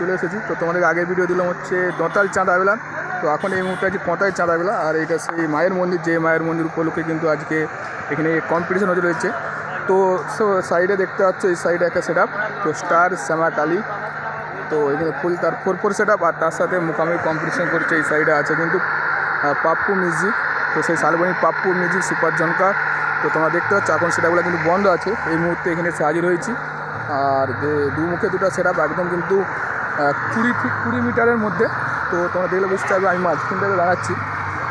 চলে এসেছি। তো তোমাদের আগের ভিডিও দিলাম হচ্ছে দঁতাল চাঁদাবেলা। তো এখন এই মুহূর্তে আছে পঁতায় চাঁদাবেলা। আর এটা সেই মায়ের মন্দির, যে মায়ের মন্দির উপলক্ষে কিন্তু আজকে এখানে কম্পিটিশন হতে রয়েছে তো সাইডে দেখতে পাচ্ছ, এই সাইডে একটা সেট তো স্টার শ্যামা কালী। তো এখানে ফুল তার ফোর ফোর সেট আর তার সাথে মুখামুখি কম্পিটিশন করছে এই সাইডে আছে কিন্তু পাপ্পু মিউজিক তো সেই শালবনী পাপ্পু মিউজিক সুপার জনকা। তো তোমরা দেখতে পাচ্ছ, এখন সেটাগুলো কিন্তু বন্ধ আছে। এই মুহূর্তে এখানে হাজির হয়েছি আর দু মুখে দুটো সেট একদম কিন্তু কুড়ি ফিট কুড়ি মিটারের মধ্যে। তো তোমরা দেখলে বুঝতে পারবে, আমি মাঝখানটাতে দাঁড়াচ্ছি।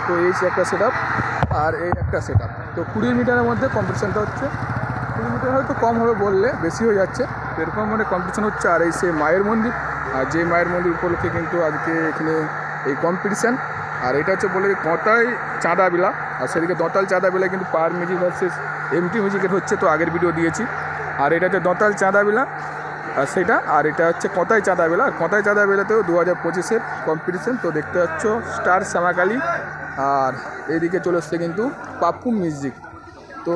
তো এই একটা সেট আর এই একটা সেট তো কুড়ি মিটারের মধ্যে কম্পিটিশানটা হচ্ছে। কুড়ি মিটার হয়তো কম হবে বললে, বেশি হয়ে যাচ্ছে। এরকম মানে কম্পিটিশান হচ্ছে। আর এই সে মায়ের মন্দির, আর যে মায়ের মন্দির উপলক্ষে কিন্তু আজকে এখানে এই কম্পিটিশান আর এটা হচ্ছে বলে কতায় চাঁদা বিলা। আর সেদিকে দঁতাল চাঁদা বিলা কিন্তু পার মিউজিক ভার্সেস এমটি মিউজিকের হচ্ছে। তো আগের ভিডিও দিয়েছি। আর এটা হচ্ছে দঁতাল চাঁদা বিলা আর সেটা, আর এটা হচ্ছে কতাই চাঁদা বেলা আর কতাই চাঁদা বেলাতেও দু হাজার পঁচিশের কম্পিটিশন তো দেখতে পাচ্ছ, স্টার শ্যামাকালী, আর এইদিকে চলে এসছে কিন্তু পাপ্পু মিউজিক তো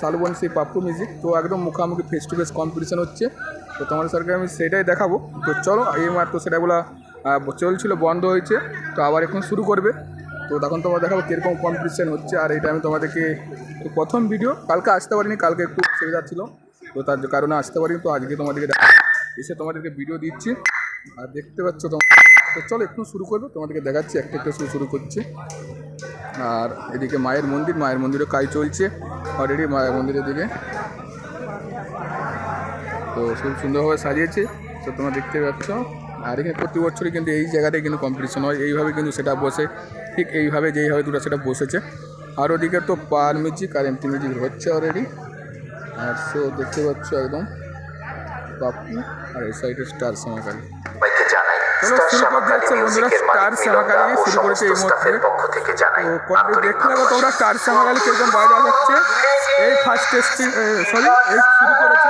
শালবন সেই পাপ্পু মিউজিক তো একদম মুখামুখি ফেস টু ফেস কম্পিটিশান হচ্ছে। তো তোমাদের সরকার আমি সেটাই দেখাবো। তো চলো, এই মাত্র সেটাগুলো চলছিল, বন্ধ হয়েছে, তো আবার এখন শুরু করবে। তো তখন তোমার দেখাবো কীরকম কম্পিটিশান হচ্ছে, আর এটা আমি তোমাদেরকে প্রথম ভিডিও কালকে আসতে পারিনি, কালকে একটু অসুবিধা ছিল। তো তার কারণে আসতে পারিনি, তো আজকে তোমাদেরকে এসে তোমাদেরকে ভিডিও দিচ্ছি। আর দেখতে পাচ্ছ তোমরা তো চলো একটু শুরু করব। তোমাদেরকে দেখাচ্ছি, একটা একটা শুরু শুরু করছি। আর এদিকে মায়ের মন্দির, মায়ের মন্দিরেও কাজ চলছে। অলরেডি মায়ের মন্দিরের দিকে। তো খুব সুন্দরভাবে সাজিয়েছে। তো তোমরা দেখতে পাচ্ছ। আর এখানে প্রতি বছরই কিন্তু এই জায়গাটায় কিন্তু কম্পিটিশন হয়। এইভাবে কিন্তু সেটা বসে। ঠিক এইভাবে যেইভাবে দুটো সেটা বসেছে। আর ওদিকে তো পার মিউজিক আর এমটি মিউজিক হচ্ছে অলরেডি আর সো দেখতে পাচ্ছ একদম পাপ্পু আর এই সাইডে স্টার সামাকালী। চলো শুরু করতে যাচ্ছে বন্ধুরা, স্টার শ্যামাকালী শুরু করেছে এই মুহূর্তে। তো দেখতে তোমরা স্টার শ্যামাকালী কীরকম যাচ্ছে এই ফার্স্ট টেস্টিং সরি এই শুরু করেছে।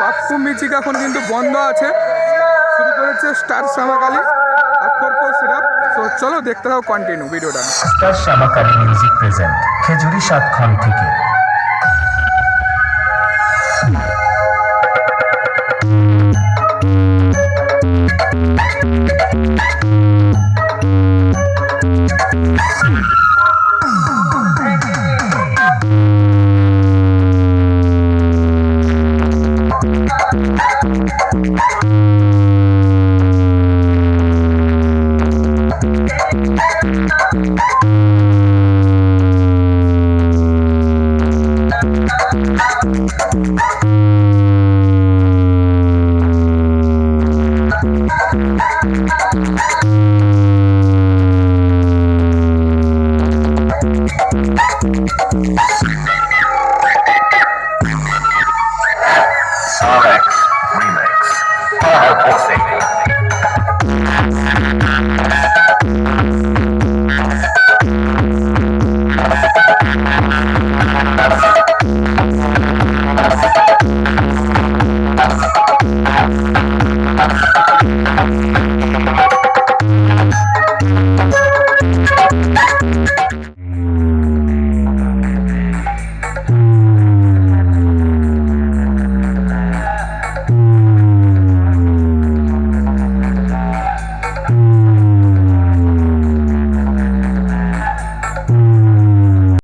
পাপ্পু মিউজিক এখন কিন্তু বন্ধ আছে। শুরু করেছে স্টার শ্যামাকালী ফোর সিরাপ। তো চলো দেখতে থাকো কন্টিনিউ ভিডিওটা star Shyamakali music present Khejuri সাতক্ষণ থেকে। Thank you. Remix. Power Pixie